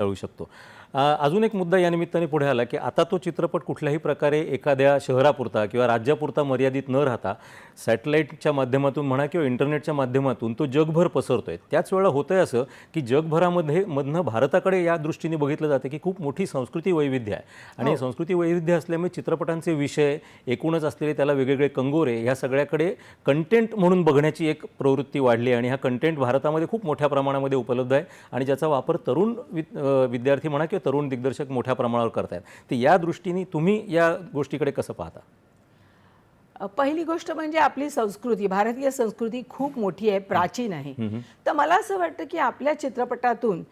कळू शकतो. अजून एक मुद्दा या निमित्ताने पुढे आला की आता तो चित्रपट कुठल्याही प्रकारे एखाद्या शहरापुरता किंवा राज्यापुरता मर्यादित न राहता सॅटेलाईटच्या माध्यमातून म्हणा किंवा इंटरनेटच्या माध्यमातून तो जगभर पसरतोय. त्याच वेळेला होतंय असं की जगभरामध्ये मधनं भारताकडे या दृष्टीने बघितलं जातं की खूप मोठी संस्कृती वैविध्य आहे. आणि संस्कृती वैविध्य असल्यामुळे चित्रपटांचे विषय एकूणच असलेले त्याला वेगवेगळे कंगोरे ह्या सगळ्याकडे कंटेंट म्हणून बघण्याची एक प्रवृत्ती वाढली आणि हा कंटेंट भारतामध्ये खूप मोठ्या प्रमाणामध्ये उपलब्ध आहे आणि ज्याचा वापर तरुण विद्यार्थी म्हणा किंवा तरुण दिग्दर्शक मोठ्या प्रमाणावर करतायत तर या दृष्टीने तुम्ही या गोष्टीकडे कसं पाहता? पहिली गोष्ट म्हणजे आपली संस्कृती भारतीय संस्कृती खूप मोठी आहे प्राचीन आहे. तर मला असं वाटतं की आपल्या चित्रपटातून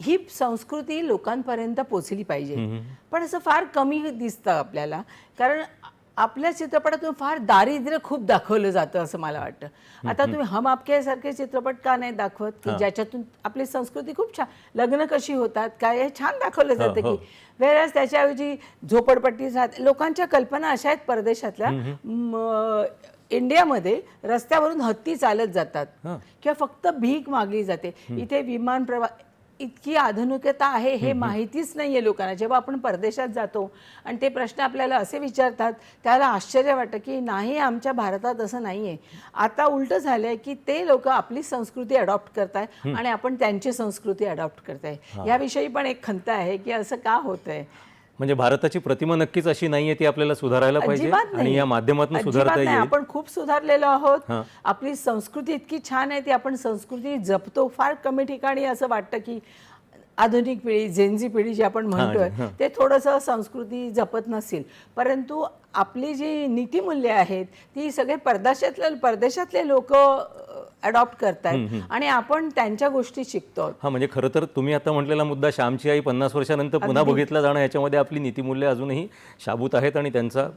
ही संस्कृती लोकांपर्यंत पोचली पाहिजे. पण असं फार कमी दिसतं आपल्याला. कारण आपल्या चित्रपटातून फार दारिद्र्य खूप दाखवलं जातं असं मला वाटतं. आता तुम्ही हम आपके सारखे चित्रपट का नाही दाखवत? की ज्याच्यातून आपली संस्कृती खूप छान लग्न कशी होतात काय हे छान दाखवलं जातं की वेळेस त्याच्याऐवजी झोपडपट्टी लोकांच्या कल्पना अशा आहेत परदेशातल्या इंडियामध्ये रस्त्यावरून हत्ती चालत जातात. किंवा फक्त भीक मागली जाते. इथे विमान प्रवास इतकी आधुनिकता आहे हे माहितीच नाहीये लोकांना. जेव्हा आपण परदेशात जातो आणि ते प्रश्न आपल्याला असे विचारतात त्याला आश्चर्य वाटतं की नाही आमच्या भारतात असं नाहीये. आता उलट झालंय की ते लोक आपली संस्कृती अडॉप्ट करताय आणि आपण त्यांची संस्कृती अडॉप्ट करताय. याविषयी पण एक खंत आहे की असं का होतंय? म्हणजे भारताची प्रतिमा नक्कीच अशी नाहीये ती आपल्याला सुधारायला पाहिजे अजिबात आणि. या माध्यमातून अजिबात सुधारता नाही. येईल. आपण खूप सुधारलेलो आहोत. आपली संस्कृती इतकी छान आहे ती आपण संस्कृती जपतो. फार कमी ठिकाणी असं वाटतं की आधुनिक पिढी जेनजी पिढी जी आपण म्हणतोय ते थोडंसं संस्कृती जपत नसेल परंतु आपली जी नीतिमूल्य आहेत ती सगळे परदेशातले परदेशातले लोक अडॉप्ट करतायत. आणि आपण त्यांच्या गोष्टी शिकतो. हा म्हणजे खरं तर तुम्ही आता म्हटलेला मुद्दा श्यामची आई पन्नास वर्षानंतर पुन्हा बघितला जाणं याच्यामध्ये आपली नीतिमूल्य अजूनही शाबूत आहेत आणि त्यांचा